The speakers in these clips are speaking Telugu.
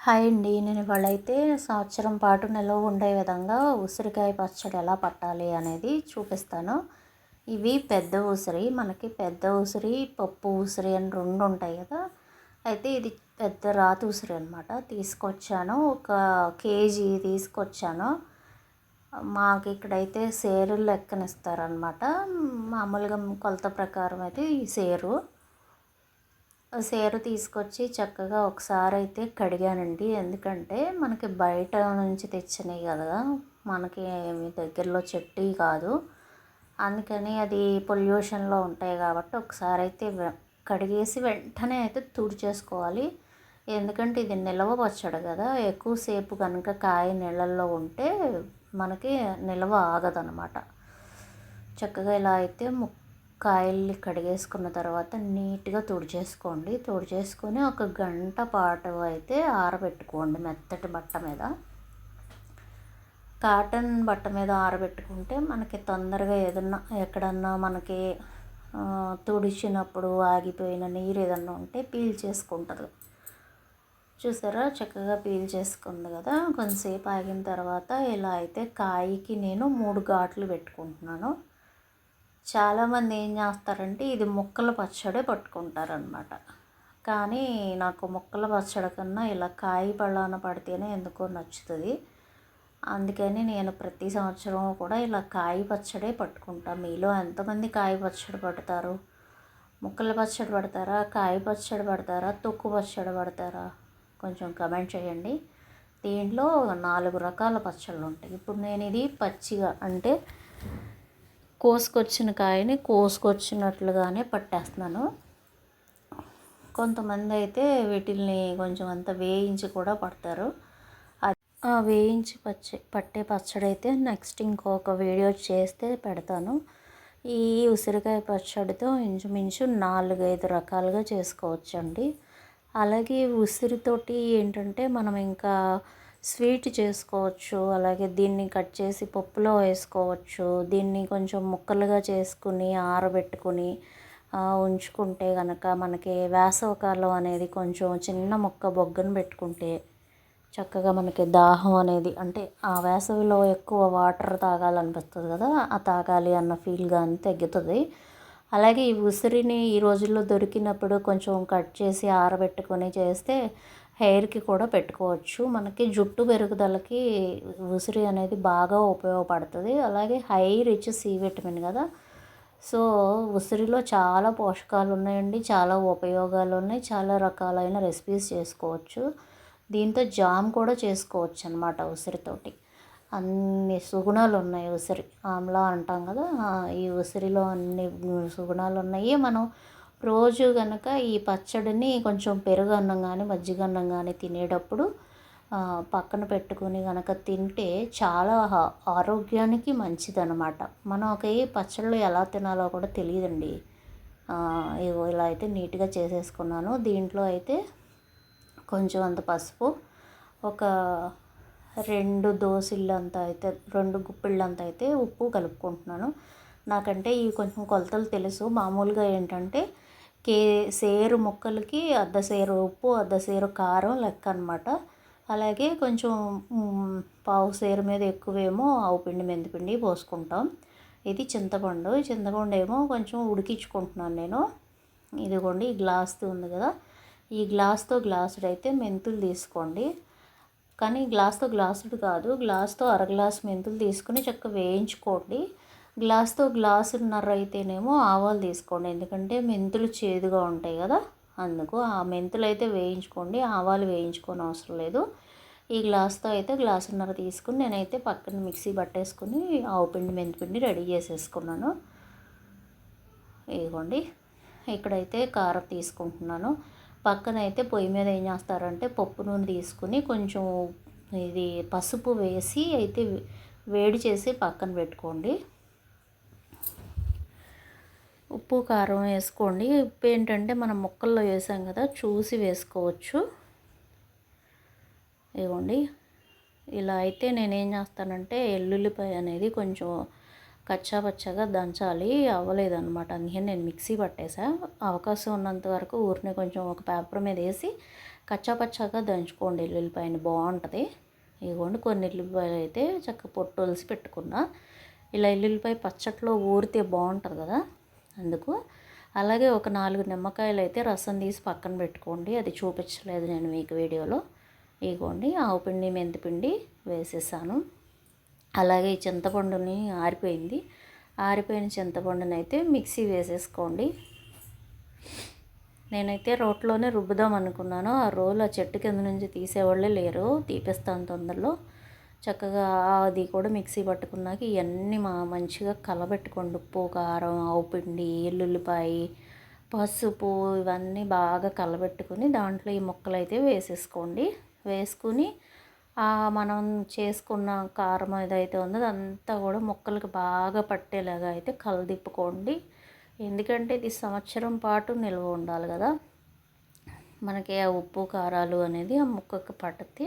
హాయ్ అండి. నేను ఇవాళ అయితే సంవత్సరం పాటు నిల్వ ఉండే విధంగా ఉసిరికాయ పచ్చడి ఎలా పట్టాలి అనేది చూపిస్తాను. ఇవి పెద్ద ఉసిరి మనకి పెద్ద ఉసిరి పప్పు ఉసిరి అని రెండు ఉంటాయి కదా. అయితే ఇది పెద్ద రాతి ఉసిరి అనమాట తీసుకొచ్చాను. ఒక కేజీ తీసుకొచ్చాను. మాకు ఇక్కడైతే సేరు లెక్కనిస్తారనమాట మామూలుగా కొలత ప్రకారం అయితే ఈ సేరు. సేరు తీసుకొచ్చి చక్కగా ఒకసారి అయితే కడిగానండి. ఎందుకంటే మనకి బయట నుంచి తెచ్చినాయి కదా మనకి దగ్గరలో చెట్టు కాదు. అందుకని అది పొల్యూషన్లో ఉంటాయి కాబట్టి ఒకసారి అయితే కడిగేసి వెంటనే అయితే తుడిచేసుకోవాలి ఎందుకంటే ఇది నిల్వ పచ్చడి కదా ఎక్కువసేపు కనుక కాయ నీళ్ళల్లో ఉంటే మనకి నిల్వ ఆగదనమాట. చక్కగా ఇలా అయితే ముక్ కాయల్ని కడిగేసుకున్న తర్వాత నీట్గా తుడిచేసుకోండి. తుడిచేసుకొని ఒక గంట పాటు అయితే ఆరబెట్టుకోండి మెత్తటి బట్ట మీద. కాటన్ బట్ట మీద ఆరబెట్టుకుంటే మనకి తొందరగా ఏదన్నా ఎక్కడన్నా మనకి తుడిచినప్పుడు ఆగిపోయిన నీరు ఏదన్నా ఉంటే పీల్ చేసుకుంటుంది. చూసారా? చక్కగా పీల్ చేసుకుంది కదా? కొంతసేపు ఆగిన తర్వాత ఇలా అయితే కాయకి నేను మూడు ఘాట్లు పెట్టుకుంటున్నాను. చాలామంది ఏం చేస్తారంటే ఇది ముక్కల పచ్చడే పట్టుకుంటారనమాట కానీ నాకు ముక్కల పచ్చడి కన్నా ఇలా కాయ పళ్ళాన పడితేనే ఎందుకో నచ్చుతుంది. అందుకని నేను ప్రతి సంవత్సరం కూడా ఇలా కాయ పచ్చడే పట్టుకుంటాను మీలో ఎంతమంది కాయ పచ్చడి పడతారు? ముక్కల పచ్చడి పడతారా? కాయ పచ్చడి పడతారా? తొక్కు పచ్చడి పడతారా? కొంచెం కమెంట్ చేయండి. దీంట్లో నాలుగు రకాల పచ్చళ్ళు ఉంటాయి. ఇప్పుడు నేను ఇది పచ్చిగా అంటే కోసుకొచ్చిన కాయని కోసుకొచ్చినట్లుగానే పట్టేస్తున్నాను. కొంతమంది అయితే వీటిల్ని కొంచెం అంత వేయించి కూడా పడతారు. వేయించి పచ్చ పట్టే పచ్చడి అయితే నెక్స్ట్ ఇంకొక వీడియో చేస్తే పెడతాను. ఈ ఉసిరికాయ పచ్చడితో ఇంచుమించు నాలుగైదు రకాలుగా చేసుకోవచ్చండి. అలాగే ఉసిరితోటి ఏంటంటే మనం ఇంకా స్వీట్ చేసుకోవచ్చు అలాగే దీన్ని కట్ చేసి పప్పులో వేసుకోవచ్చు దీన్ని కొంచెం ముక్కలుగా చేసుకుని ఆరబెట్టుకుని ఉంచుకుంటే కనుక మనకి వేసవకాలం అనేది కొంచెం చిన్న ముక్క బొగ్గను పెట్టుకుంటే చక్కగా మనకి దాహం అనేది అంటే ఆ వేసవిలో ఎక్కువ వాటర్ తాగాలనిపిస్తుంది కదా ఆ తాగాలి అన్న ఫీల్ కానీ తగ్గుతుంది. అలాగే ఈ ఉసిరిని ఈ రోజుల్లో దొరికినప్పుడు కొంచెం కట్ చేసి ఆరబెట్టుకొని చేస్తే హెయిర్కి కూడా పెట్టుకోవచ్చు. మనకి జుట్టు పెరుగుదలకి ఉసిరి అనేది బాగా ఉపయోగపడుతుంది. అలాగే హై రిచ్ సి విటమిన్ కదా. సో ఉసిరిలో చాలా పోషకాలు ఉన్నాయండి. చాలా ఉపయోగాలు ఉన్నాయి. చాలా రకాలైన రెసిపీస్ చేసుకోవచ్చు. దీంతో జామ్ కూడా చేసుకోవచ్చు అనమాట ఉసిరితోటి అన్ని సుగుణాలు ఉన్నాయి ఉసిరి. ఆమ్లా అంటాం కదా. ఈ ఉసిరిలో అన్ని సుగుణాలు ఉన్నాయి. మనం రోజు కనుక ఈ పచ్చడిని కొంచెం పెరుగు అన్నం కానీ మజ్జిగ అన్నం కానీ తినేటప్పుడు పక్కన పెట్టుకుని కనుక తింటే చాలా ఆరోగ్యానికి మంచిదన్నమాట. మనం ఒక పచ్చళ్ళు ఎలా తినాలో కూడా తెలియదండి. ఇగో ఇలా అయితే నీట్గా చేసేసుకున్నాను. దీంట్లో అయితే కొంచెం అంత పసుపు ఒక రెండు దోసిళ్ళంత అయితే రెండు గుప్పిళ్ళంత అయితే ఉప్పు కలుపుకుంటున్నాను. నాకంటే ఈ కొంచెం కొలతలు తెలుసు. మామూలుగా ఏంటంటే కే సేరు ముక్కలకి అర్ధ సేరు ఉప్పు అర్ధ సేరు కారం లెక్క అనమాట అలాగే కొంచెం పావు సేరు మీద ఎక్కువేమో ఆవు పిండి మెంతిపిండి పోసుకుంటాం. ఇది చింతపండు. చింతపండు ఏమో కొంచెం ఉడికించుకుంటున్నాను నేను. ఇదిగోండి ఈ గ్లాస్ది ఉంది కదా. ఈ గ్లాస్తో గ్లాసుడు అయితే మెంతులు తీసుకోండి. కానీ గ్లాస్తో గ్లాసుడు కాదు గ్లాస్తో అర గ్లాస్ మెంతులు తీసుకుని చక్కగా వేయించుకోండి. గ్లాస్తో గ్లాసున్నర అయితేనేమో ఆవాలు తీసుకోండి. ఎందుకంటే మెంతులు చేదుగా ఉంటాయి కదా. అందుకు ఆ మెంతులు అయితే వేయించుకోండి. ఆవాలు వేయించుకొని అవసరం లేదు. ఈ గ్లాస్తో అయితే గ్లాసున్నర తీసుకుని నేనైతే పక్కన మిక్సీ పట్టేసుకుని ఆవు పిండి మెంతిపిండి రెడీ చేసేసుకున్నాను. ఇదిగోండి. ఇక్కడైతే కారం తీసుకుంటున్నాను. పక్కన అయితే పొయ్యి మీద ఏం చేస్తారంటే పప్పు నూనె తీసుకుని కొంచెం ఇది పసుపు వేసి అయితే వేడి చేసి పక్కన పెట్టుకోండి. ఉప్పు కారం వేసుకోండి. ఉప్పు ఏంటంటే మనం ముక్కల్లో వేసాం కదా చూసి వేసుకోవచ్చు. ఇవ్వండి. ఇలా అయితే నేనేం చేస్తానంటే ఎల్లుల్లిపాయ అనేది కొంచెం కచ్చా పచ్చగా దంచాలి. అవ్వలేదన్నమాట. అందుకని నేను మిక్సీ పట్టేసా. అవకాశం ఉన్నంత వరకు ఊరిని కొంచెం ఒక పేపర్ మీద వేసి కచ్చాపచ్చాగా దంచుకోండి ఎల్లుల్లిపాయని. బాగుంటుంది. ఇదిగోండి కొన్ని ఎల్లుల్లిపాయలు అయితే చక్కగా పొట్టు ఒలిసి పెట్టుకున్నా. ఇలా ఎల్లుల్లిపాయ పచ్చట్లో ఊరితే బాగుంటుంది కదా. అందుకు అలాగే ఒక నాలుగు నిమ్మకాయలు అయితే రసం తీసి పక్కన పెట్టుకోండి. అది చూపించలేదు నేను మీకు వీడియోలో. ఇగోండి ఆవు పిండి మెంతిపిండి వేసేసాను. అలాగే ఈ చింతపండుని ఆరిపోయింది. ఆరిపోయిన చింతపండుని అయితే మిక్సీ వేసేసుకోండి. నేనైతే రోట్లోనే రుబ్బుదాం అనుకున్నాను ఆ రోలు ఆ చెట్టు కింద నుంచి తీసేవాళ్ళే లేరు. తీపిస్తాను తొందరలో. చక్కగా అది కూడా మిక్సీ పట్టుకున్నాక ఇవన్నీ మా మంచిగా కలబెట్టుకోండి. ఉప్పు కారం ఆవు పిండి ఎల్లుల్లిపాయ పసుపు ఇవన్నీ బాగా కలబెట్టుకుని దాంట్లో ఈ ముక్కలు అయితే వేసేసుకోండి. వేసుకుని మనం చేసుకున్న కారం ఏదైతే ఉందో అదంతా కూడా ముక్కలకు బాగా పట్టేలాగా అయితే కలదిప్పుకోండి. ఎందుకంటే ఇది సంవత్సరం పాటు నిల్వ ఉండాలి కదా. మనకి ఆ ఉప్పు కారాలు అనేది ఆ ముక్కకు పట్టితే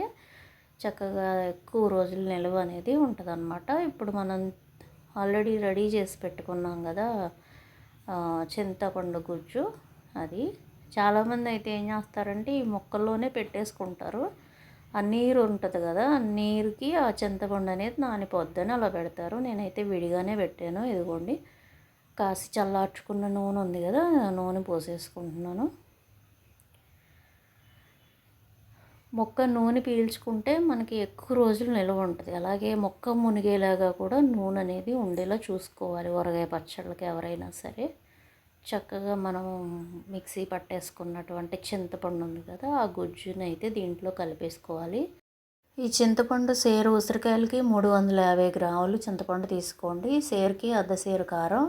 చక్కగా ఎక్కువ రోజులు నిల్వ అనేది ఉంటుంది ఇప్పుడు మనం ఆల్రెడీ రెడీ చేసి పెట్టుకున్నాం కదా చింతపండు గుజ్జు అది. చాలామంది అయితే ఏం చేస్తారంటే ఈ మొక్కల్లోనే పెట్టేసుకుంటారు. ఆ నీరు ఉంటుంది కదా ఆ నీరుకి ఆ చింతపండు అనేది నానిపోద్దని అలా పెడతారు. నేనైతే విడిగానే పెట్టాను ఇదిగోండి. కాసి చల్లార్చుకున్న నూనె ఉంది కదా నూనె పోసేసుకుంటున్నాను. మొక్క నూనె పీల్చుకుంటే మనకి ఎక్కువ రోజులు నిల్వ ఉంటుంది. అలాగే మొక్క మునిగేలాగా కూడా నూనె అనేది ఉండేలా చూసుకోవాలి. ఊరగాయ పచ్చళ్ళకి ఎవరైనా సరే. చక్కగా మనం మిక్సీ పట్టేసుకున్నటువంటి చింతపండు ఉంది కదా ఆ గుజ్జుని అయితే దీంట్లో కలిపేసుకోవాలి. ఈ చింతపండు సేరు ఉసిరికాయలకి మూడు వందల యాభై గ్రాములు చింతపండు తీసుకోండి. సేరుకి అర్ధ సేరు కారం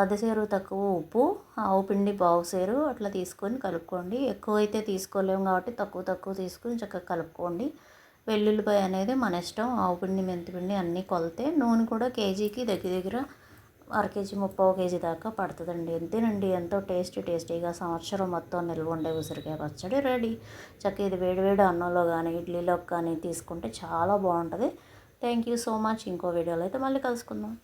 అర్ధసేరు తక్కువ ఉప్పు ఆవు పిండి బావు సేరు అట్లా తీసుకొని కలుపుకోండి. ఎక్కువ అయితే తీసుకోలేము కాబట్టి తక్కువ తక్కువ తీసుకొని చక్కగా కలుపుకోండి. వెల్లుల్లిపాయ అనేది మన ఇష్టం. ఆవు పిండి మెంతిపిండి అన్నీ కొలితే నూనె కూడా కేజీకి దగ్గర దగ్గర అర కేజీ ముప్పై కేజీ దాకా పడుతుందండి. అంతేనండి. ఎంతో టేస్టీ టేస్టీగా సంవత్సరం మొత్తం నిల్వ ఉండే ఉసిరికాయ పచ్చడి రెడీ. చక్కగా ఇది వేడివేడి అన్నంలో కానీ ఇడ్లీలో కానీ తీసుకుంటే చాలా బాగుంటుంది. Thank you so much. ఇంకో వీడియోలో అయితే మళ్ళీ కలుసుకుందాం.